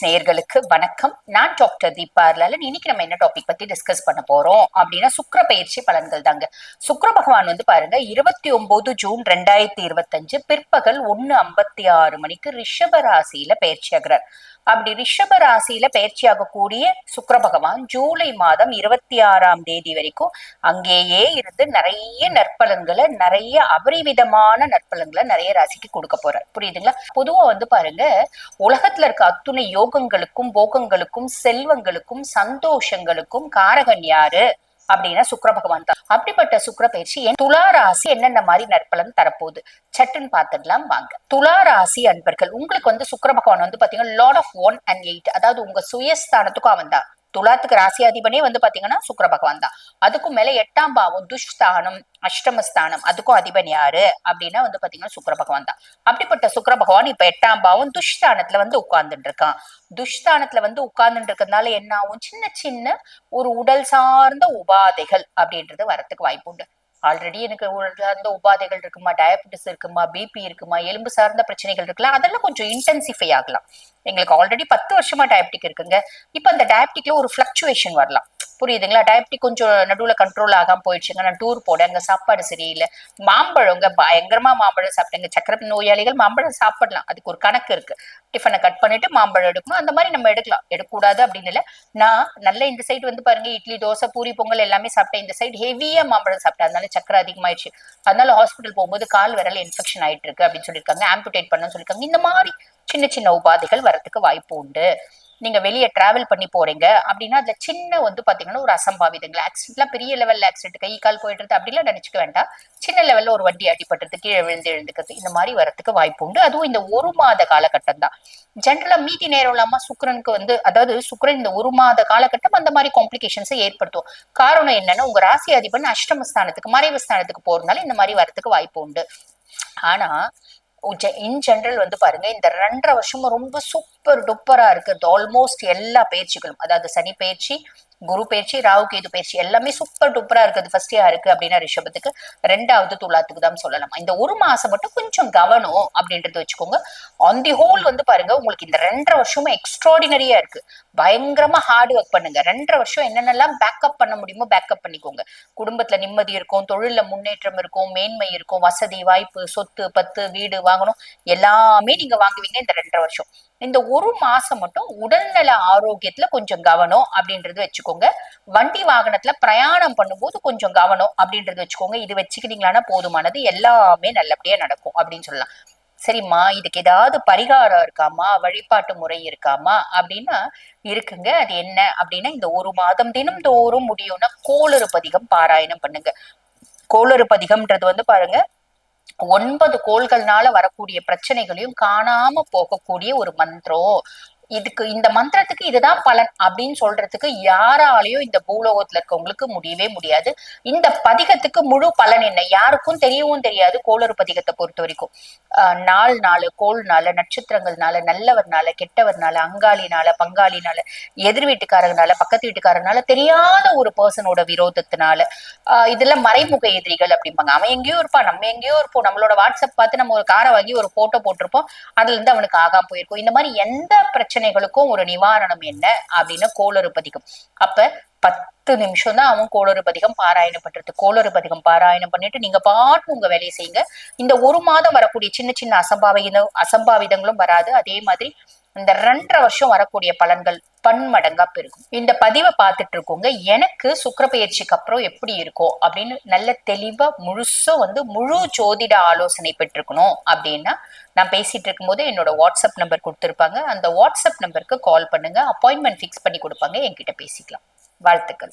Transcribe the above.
snake நேயர்களுக்கு வணக்கம். நான் டாக்டர் தீபா லலன் இன்னைக்கு நம்ம என்ன டாபிக் பத்தி டிஸ்கஸ் பண்ண போறோம் அப்படின்னா சுக்கிர பயிற்சி பலன்கள் தாங்க. சுக்கர பகவான் வந்து பாருங்க இருபத்தி ஒன்பது ஜூன் ரெண்டாயிரத்தி இருபத்தஞ்சு பிற்பகல் ஒன்னு ஐம்பத்தி ஆறு மணிக்கு ரிஷப ராசியில பயிற்சி ஆகிறார். அப்படி ரிஷப ராசியில பயிற்சி ஆகக்கூடிய சுக்கிர பகவான் ஜூலை மாதம் இருபத்தி ஆறாம் தேதி வரைக்கும் அங்கேயே இருந்து நிறைய நற்பலன்களை நிறைய அபரிவிதமான நற்பலன்களை நிறைய ராசிக்கு கொடுக்க போறார். புரியுதுங்களா? பொதுவா வந்து பாருங்க உலகத்துல இருக்க அத்துணை யோகங்கள் சுகங்களுக்கும் போகங்களுக்கும் செல்வங்களுக்கும் சந்தோஷங்களுக்கும் காரகன் யாரு? அப்படின்னா சுக்கர பகவான் தான். அப்படிப்பட்ட சுக்கிர பயிற்சி என் துலா ராசி என்னென்ன மாதிரி நற்பலன் தரப்போகுது? சட்டுன்னு பார்த்துடலாம் வாங்க. துலா ராசி அன்பர்கள் உங்களுக்கு வந்து சுக்கர பகவான் வந்து பாத்தீங்கன்னா lord of one and eight அதாவது உங்க சுயஸ்தானத்துக்கும் அவன் தான். துலாத்துக்கு ராசியாதிபனே வந்து பாத்தீங்கன்னா சுக்கர பகவான் தான். அதுக்கும் மேல எட்டாம் பாவம் துஷ்தானம் அஷ்டமஸ்தானம் அதுக்கும் அதிபன் யாரு? அப்படின்னா வந்து பாத்தீங்கன்னா சுக்கர பகவான் தான். அப்படிப்பட்ட சுக்கிர பகவான் இப்ப எட்டாம் பாவம் துஷ்தானத்துல வந்து உட்கார்ந்துட்டு இருக்கான். துஷ்தானத்துல வந்து உட்கார்ந்துட்டு இருக்கிறதுனால என்ன ஆகும்? சின்ன சின்ன ஒரு உடல் சார்ந்த உபாதைகள் அப்படின்றது வரத்துக்கு வாய்ப்பு உண்டு. ஆல்ரெடி எனக்கு உடல் சார்ந்த உபாதைகள் இருக்குமா டயபெட்டிஸ் இருக்குமா பிபி இருக்குமா எலும்பு சார்ந்த பிரச்சனைகள் இருக்கலாம் அதெல்லாம் கொஞ்சம் இன்டென்சிஃபை ஆகலாம். எங்களுக்கு ஆல்ரெடி பத்து வருஷமா டயபெட்டிக் இருக்குங்க. இப்ப அந்த டயபெட்டிக்ல ஒரு ஃபிளக்சுவேஷன் வரலாம். புரியுதுங்களா? டயபெட்டிக் கொஞ்சம் நடுவில் கண்ட்ரோல் ஆகாம போயிடுச்சுங்க. நான் டூர் போட அங்கே சாப்பாடு சரியில்லை. மாம்பழங்க பயங்கரமாக மாம்பழம் சாப்பிட்டேங்க. சக்கரை நோயாளிகள் மாம்பழம் சாப்பிடலாம். அதுக்கு ஒரு கணக்கு இருக்கு. டிஃபனை கட் பண்ணிட்டு மாம்பழம் எடுக்கணும். அந்த மாதிரி நம்ம எடுக்கலாம். எடுக்கக்கூடாது அப்படின்னு இல்லை. நான் நல்ல இந்த சைடு வந்து பாருங்க. இட்லி தோசை பூரி பொங்கல் எல்லாமே சாப்பிட்டேன். இந்த சைடு ஹெவியாக மாம்பழம் சாப்பிட்டேன். அதனால சக்கரை அதிகமாயிடுச்சு. அதனால ஹாஸ்பிட்டல் போகும்போது கால் விரல் இன்ஃபெக்ஷன் ஆயிட்டு இருக்கு அப்படின்னு சொல்லியிருக்காங்க. ஆம்புடேட் பண்ண சொல்லியிருக்காங்க. இந்த மாதிரி சின்ன சின்ன உபாதைகள் வரத்துக்கு வாய்ப்பு உண்டு. நீங்க வெளியே டிராவல் பண்ணி போறீங்க அப்படின்னா அதுல சின்ன வந்து பாத்தீங்கன்னா ஒரு அசம்பாவிதங்கள். ஆக்சிடென்ட்லாம் பெரிய லெவல்ல ஆக்சிடென்ட் கை கால் போயிடுறது அப்படிலாம் நினைச்சுக்க வேண்டாம். சின்ன லெவல்ல ஒரு வண்டி அடிபட்டுறது கீழே விழுந்து எழுந்துக்கிறது இந்த மாதிரி வரத்துக்கு வாய்ப்பு உண்டு. அதுவும் இந்த ஒரு மாத காலகட்டம் தான். ஜென்ரலா மீதி நேரம் இல்லாம சுக்கரனுக்கு வந்து அதாவது சுக்கரன் இந்த ஒரு மாத காலகட்டம் அந்த மாதிரி காம்ப்ளிகேஷன்ஸை ஏற்படுத்தும். காரணம் என்னன்னா உங்க ராசி அதிபன் அஷ்டமஸ்தானத்துக்கு மறைவு ஸ்தானத்துக்கு போறதுனால இந்த மாதிரி வரத்துக்கு வாய்ப்பு உண்டு. ஆனா இன் ஜென்ரல் வந்து பாருங்க இந்த ரெண்டரை வருஷமும் ரொம்ப சூப்பர் டூப்பரா இருக்கிறது ஆல்மோஸ்ட் எல்லா பயிற்சிகளும். அதாவது சனி பயிற்சி குரு பயிற்சி ராகு கேது பயிற்சி எல்லாமே சூப்பர் டூப்பரா இருக்குது. ஃபர்ஸ்ட் இருக்கு அப்படின்னா ரிஷபத்துக்கு. ரெண்டாவது துலாத்துக்கு தான் சொல்லலாம். இந்த ஒரு மாசம் மட்டும் கொஞ்சம் கவனம் அப்படின்றது வச்சுக்கோங்க. ஆன் தி ஹோல் வந்து பாருங்க உங்களுக்கு இந்த ரெண்டரை வருஷமும் எக்ஸ்ட்ராடினரியா இருக்கு. பயங்கரமா ஹார்ட் ஒர்க் பண்ணுங்க. ரெண்டரை வருஷம் என்னென்னலாம் பேக்கப் பண்ண முடியுமோ பேக்கப் பண்ணிக்கோங்க. குடும்பத்துல நிம்மதி இருக்கும் தொழில முன்னேற்றம் இருக்கும் மேன்மை இருக்கும் வசதி வாய்ப்பு சொத்து பத்து வீடு வாங்கணும் எல்லாமே நீங்க வாங்குவீங்க இந்த ரெண்டரை வருஷம். இந்த ஒரு மாசம் மட்டும் உடல்நல ஆரோக்கியத்துல கொஞ்சம் கவனம் அப்படின்றது வச்சுக்கோங்க. வண்டி வாகனத்துல பிரயாணம் பண்ணும்போது கொஞ்சம் கவனம் அப்படின்றது வச்சுக்கோங்க. இது வச்சுக்கிட்டீங்களான்னா போதுமானது. எல்லாமே நல்லபடியா நடக்கும் அப்படின்னு சொல்லலாம். சரிம்மா இதுக்கு ஏதாவது பரிகாரம் இருக்காமா? வழிபாட்டு முறை இருக்காமா? அப்படின்னா இருக்குங்க. அது என்ன அப்படின்னா இந்த ஒரு மாதம் தினம் தோறும் முடியும்னா கோளறு பதிகம் பாராயணம் பண்ணுங்க. கோளறு பதிகம்ன்றது வந்து பாருங்க ஒன்பது கோள்கள்னால வரக்கூடிய பிரச்சனைகளையும் காணாம போகக்கூடிய ஒரு மந்திரம். இதுக்கு இந்த மந்திரத்துக்கு இதுதான் பலன் அப்படின்னு சொல்றதுக்கு யாராலையும் இந்த பூலோகத்துல இருக்கவங்களுக்கு முடியவே முடியாது. இந்த பதிகத்துக்கு முழு பலன் என்ன? யாருக்கும் தெரியவும் தெரியாது கோளறு பதிகத்தை பொறுத்த வரைக்கும். ஆஹ் நாள் நாள் கோள் நாள் நட்சத்திரங்கள்னால நல்லவர்னால கெட்டவர்னால அங்காளினால பங்காளினால எதிர் வீட்டுக்காரங்கனால பக்கத்து வீட்டுக்காரர்னால தெரியாத ஒரு பர்சனோட விரோதத்தினால ஆஹ் இதுல மறைமுக எதிரிகள் அப்படிம்பாங்க. அவன் எங்கேயோ இருப்பான் நம்ம எங்கேயோ இருப்போம். நம்மளோட வாட்ஸ்அப் பார்த்து நம்ம ஒரு காரை வாங்கி ஒரு போட்டோ போட்டிருப்போம். அதுல இருந்து அவனுக்கு ஆகாம போயிருக்கும். இந்த மாதிரி எந்த பிரச்சனை பிரச்சனைகளுக்கும் ஒரு நிவாரணம் என்ன அப்படின்னு கோளறு பதிக்கும். அப்ப பத்து நிமிஷம் தான் அவன் கோளறு பதிகம் பாராயணம் பண்றது. கோளறு பதிகம் பாராயணம் பண்ணிட்டு நீங்க பாட்டு உங்க வேலையை செய்யுங்க. இந்த ஒரு மாதம் வரக்கூடிய சின்ன சின்ன அசம்பாவித அசம்பாவிதங்களும் வராது. அதே மாதிரி இந்த ரெண்டரை வருஷம் வரக்கூடிய பலன்கள் பன்மடங்கா பெருகும். இந்த பதிவை பார்த்துட்டு இருக்கோங்க. எனக்கு சுக்கர பயிற்சிக்கு அப்புறம் எப்படி இருக்கும் அப்படின்னு நல்ல தெளிவா முழுசும் வந்து முழு ஜோதிட ஆலோசனை பெற்றிருக்கணும் அப்படின்னா நான் பேசிட்டு இருக்கும்போது என்னோட வாட்ஸ்அப் நம்பர் கொடுத்துருப்பாங்க. அந்த வாட்ஸ்அப் நம்பருக்கு கால் பண்ணுங்க. அப்பாயின்மெண்ட் ஃபிக்ஸ் பண்ணி கொடுப்பாங்க. என்கிட்ட பேசிக்கலாம். வாழ்த்துக்கள்.